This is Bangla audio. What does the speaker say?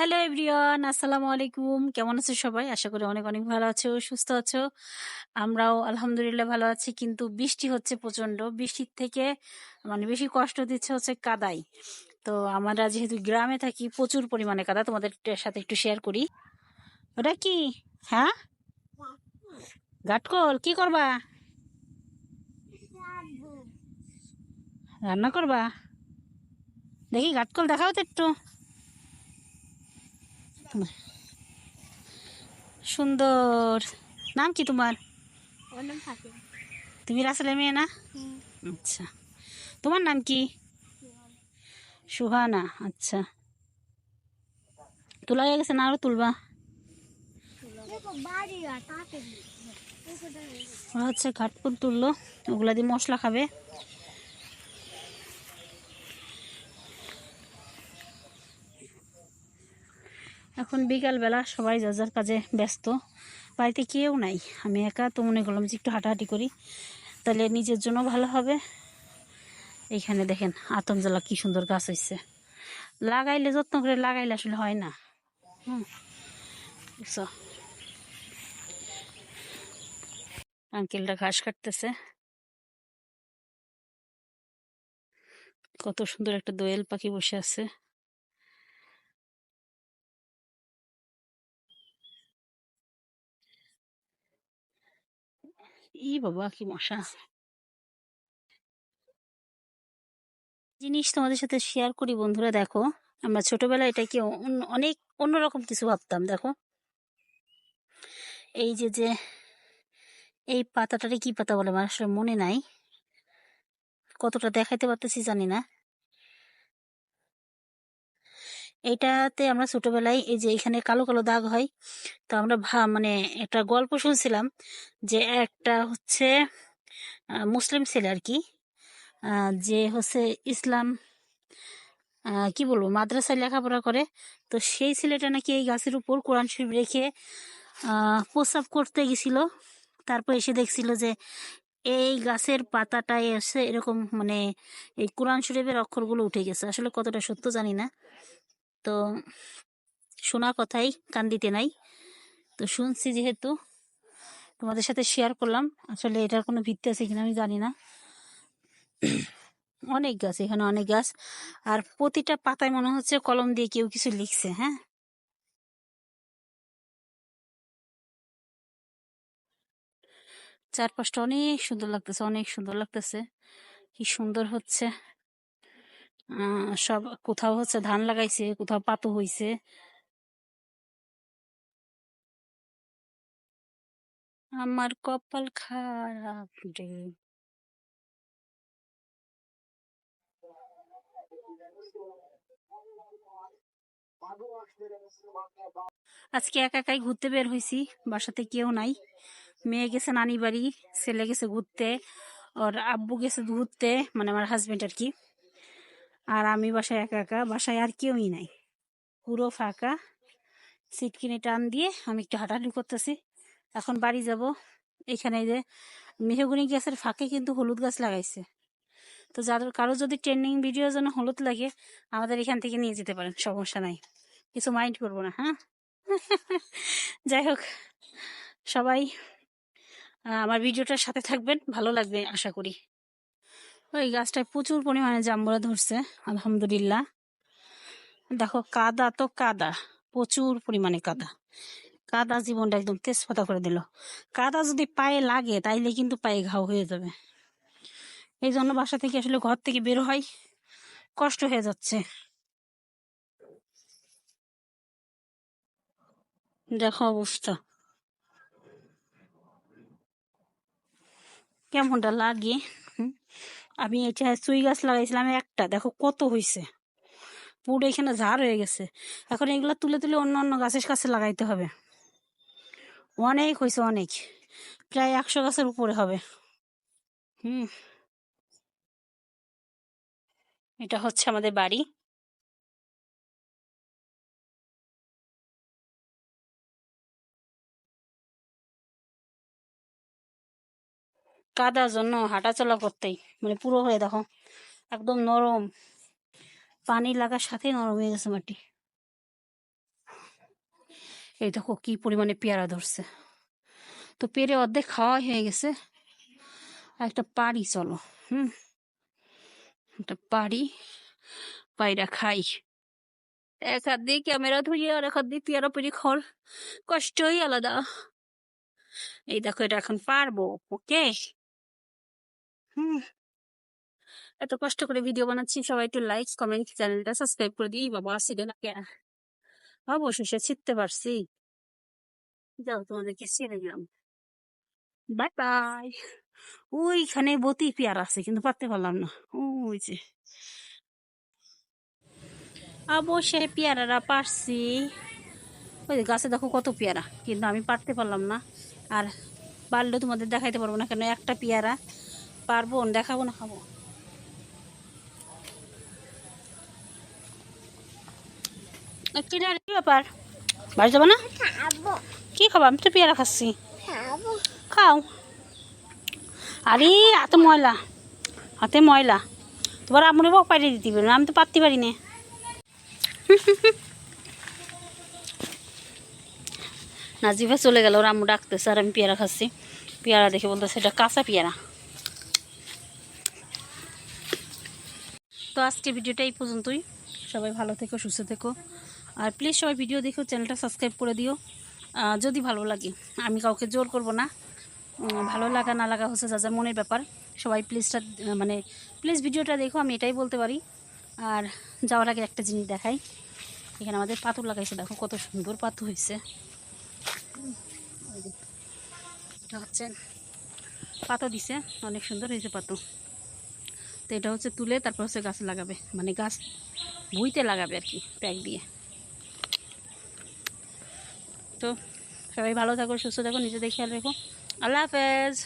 হ্যালো এভরিওয়ান, আসসালামু আলাইকুম। কেমন আছো সবাই? আশা করি অনেক অনেক ভালো আছো, সুস্থ আছো। আমরাও আলহামদুলিল্লাহ ভালো আছি, কিন্তু বৃষ্টি হচ্ছে প্রচণ্ড বৃষ্টির থেকে মানে বেশি কষ্ট দিচ্ছে হচ্ছে কাদাই। তো আমরা যেহেতু গ্রামে থাকি, প্রচুর পরিমাণে কাদা। তোমাদের সাথে একটু শেয়ার করি। ওটা কি? হ্যাঁ? ঘাটকল কি করবা? রান্না করবা? দেখি ঘাটকল দেখাও তো একটু। সুন্দর। নাম কি তোমার? তুমি রাসেলের মেয়ে না? আচ্ছা। তোমার নাম কি? সুহানা। আচ্ছা। তোলা হয়ে গেছে না আরও তুলবা? ওরা হচ্ছে ঘাটপুর তুললো। ওগুলা দিয়ে মশলা খাবে। এখন বিকালবেলা সবাই যার যার কাজে ব্যস্ত, বাড়িতে কেউ নাই। আমি একা তো মনে করলাম যে একটু হাঁটাহাঁটি করি, তাহলে নিজের জন্য ভালো হবে। এইখানে দেখেন আতম জ্বালা কি সুন্দর গাছ হয়েছে লাগাইলে যত্ন করে লাগাইলে আসলে হয় না। হুম আঙ্কেলটা ঘাস কাটতেছে। কত সুন্দর একটা দোয়েল পাখি বসে আছে। ই বাবা, কি মশা। জিনিস তোমাদের সাথে শেয়ার করি বন্ধুরা, দেখো। আমরা ছোটবেলায় এটাকে অনেক অন্যরকম কিছু ভাবতাম, দেখো। এই যে যে, এই পাতাটারে কি পাতা বলে? আমার আসলে মনে নাই। কতটা দেখাইতে পারতেছি জানি না। এইটাতে আমরা ছোটবেলায় এই যে এখানে কালো কালো দাগ হয়, তো আমরা ভা মানে একটা গল্প শুনছিলাম যে একটা হচ্ছে মুসলিম ছেলে আর কি যে হচ্ছে ইসলাম কি বলব, মাদ্রাসায় লেখাপড়া করে, তো সেই ছেলেটা নাকি এই গাছের উপর কোরআন শরীফ রেখে প্রস্রাব করতে গেছিল। তারপর এসে দেখছিল যে এই গাছের পাতাটায় এসে এরকম মানে এই কোরআন শরীফের অক্ষরগুলো উঠে গেছে। আসলে কতটা সত্য জানি না। তো শোনা কথাই কান দিতে নাই। তো শুনছি যেহেতু তোমাদের সাথে শেয়ার করলাম। আসলে এটার কোনো ভিত্তি আছে কিনা আমি জানি না। অনেক গাছ, এখানে অনেক গাছ। আর প্রতিটা পাতায় মনে হচ্ছে কলম দিয়ে কেউ কিছু লিখছে হ্যাঁ? চারপাশটা অনেক সুন্দর লাগতেছে, অনেক সুন্দর লাগতেছে। কি সুন্দর হচ্ছে। সব কোথাও হচ্ছে ধান লাগাইছে, কোথাও পাতু হইছে। আমার কপাল খারাপ রে। আজকে একা একাই ঘুরতে বের হয়েছি বাসাতে কেউ নাই। মেয়ে গেছে নানি বাড়ি, ছেলে গেছে ঘুরতে, ওর আব্বু গেছে ঘুরতে মানে আমার হাজবেন্ড আর কি। আর আমি বাসায় একা একা, বাসায় আর কেউই নাই। পুরো ফাঁকা। সিট কিনে টান দিয়ে আমি একটু হাঁটাহাঁটি করতেছি। এখন বাড়ি যাব। এখানে যে মেহগুনি গ্যাসের ফাঁকে কিন্তু হলুদ গাছ লাগাইছে। তো যাদের, কারও যদি ট্রেন্ডিং ভিডিওর জন্য হলুদ লাগে, আমাদের এখান থেকে নিয়ে যেতে পারেন, সমস্যা নাই। কিছু মাইন্ড করব না হ্যাঁ? যাই হোক, সবাই আমার ভিডিওটার সাথে থাকবেন, ভালো লাগবে, আশা করি। ওই গাছটায় প্রচুর পরিমাণে জাম্বুরা ধরছে, আলহামদুলিল্লাহ। দেখো, কাদা তো কাদা, প্রচুর পরিমাণে কাদা। কাদা জীবনটা একদম তেজপাতা করে দিল। কাদা যদি পায়ে লাগে, তাইলে কিন্তু পায়ে ঘাও হয়ে যাবে। এই জন্য বাসা থেকে আসলে ঘর থেকে বের হয়, কষ্ট হয়ে যাচ্ছে। দেখো অবস্থা। কেমনটা লাগে? আমি এটা চুই গাছ লাগাইছিলাম একটা, দেখো কত হয়েছে পুরো এখানে ঝাড় হয়ে গেছে। এখন এগুলো তুলে তুলে অন্য অন্য গাছের কাছে লাগাইতে হবে। অনেক হয়েছে অনেক। প্রায় একশো গাছের উপরে হবে। হুম। এটা হচ্ছে আমাদের বাড়ি। কাদার জন্য হাঁটাচলা করতেই। মানে পুরো হয়ে দেখো, একদম নরম। পানি লাগার সাথেই নরম হয়ে গেছে মাটি। এই দেখো কি পরিমাণে পেয়ারা ধরছে। তো পেরে অর্ধেক খাওয়া হয়ে গেছে। একটা পাড়ি, চলো। হুম। একটা পাড়ি, পায়রা খাই। এক হাত দিয়ে ক্যামেরা ধুয়ে আর এক হাত দিয়ে পেয়ারা পেরি খর কষ্টই আলাদা। এই দেখো এটা এখন পারব, ওকে? এত কষ্ট করে ভিডিও বানাচ্ছি, সবাই একটু লাইক কমেন্ট চ্যানেলটা সাবস্ক্রাইব করে দিই, বাবা আসিলে না কেন অবশেষে ছিটতে পারছি। যাও, তোমাদেরকে ছেড়ে দিলাম। বাই বাই ওইখানে বতি পেয়ারা আছে, কিন্তু পারতে পারলাম না। ওই যে। অবশ্যই পেয়ারারা পারছি। ওই যে গাছে দেখো কত পেয়ারা, কিন্তু আমি পারতে পারলাম না। আর পারলে তোমাদের দেখাইতে পারব না কেন, একটা পেয়ারা। পারব দেখাবো না খাব। কি কি ব্যাপার? বাড়ি যাব না? কি খাব? আমি তো পেয়ারা খাচ্ছি। খাও। আরে হাতে ময়লা। হাতে ময়লা। তোমার আমরে বক পাঠিয়ে দিতে পারবে আমি তো পারতে পারি না। নাজিফা চলে গেল ওর আম্মু ডাকতেছে আর আমি পেয়ারা খাচ্ছি। পেয়ারা দেখে বলতেছে এটা কাঁচা পেয়ারা। আজকে ভিডিওটা এই পর্যন্তই। সবাই ভালো থেকো, সুস্থ থেকো। আর প্লিজ সবাই ভিডিও দেখো চ্যানেলটা সাবস্ক্রাইব করে দিও। যদি ভালো লাগে, আমি কাউকে জোর করব না। ভালো লাগা না লাগা হচ্ছে যা যা মনের ব্যাপার। সবাই প্লিজটা মানে প্লিজ ভিডিওটা দেখো, আমি এটাই বলতে পারি। আর যাওয়ার আগে একটা জিনিস দেখাই। এখানে আমাদের পাথর লাগাইছে, দেখো কত সুন্দর পাথর হয়েছে এটা হচ্ছে পাতা দিছে, অনেক সুন্দর হয়েছে পাতো তো এটা হচ্ছে তুলে তারপর হচ্ছে গাছ লাগাবে। মানে গাছ ভুইতে লাগাবে আর কি, প্যাক দিয়ে। তো সবাই ভালো থাকো, সুস্থ থাকো, নিজেদের খেয়াল রেখো। আল্লাহ হাফেজ।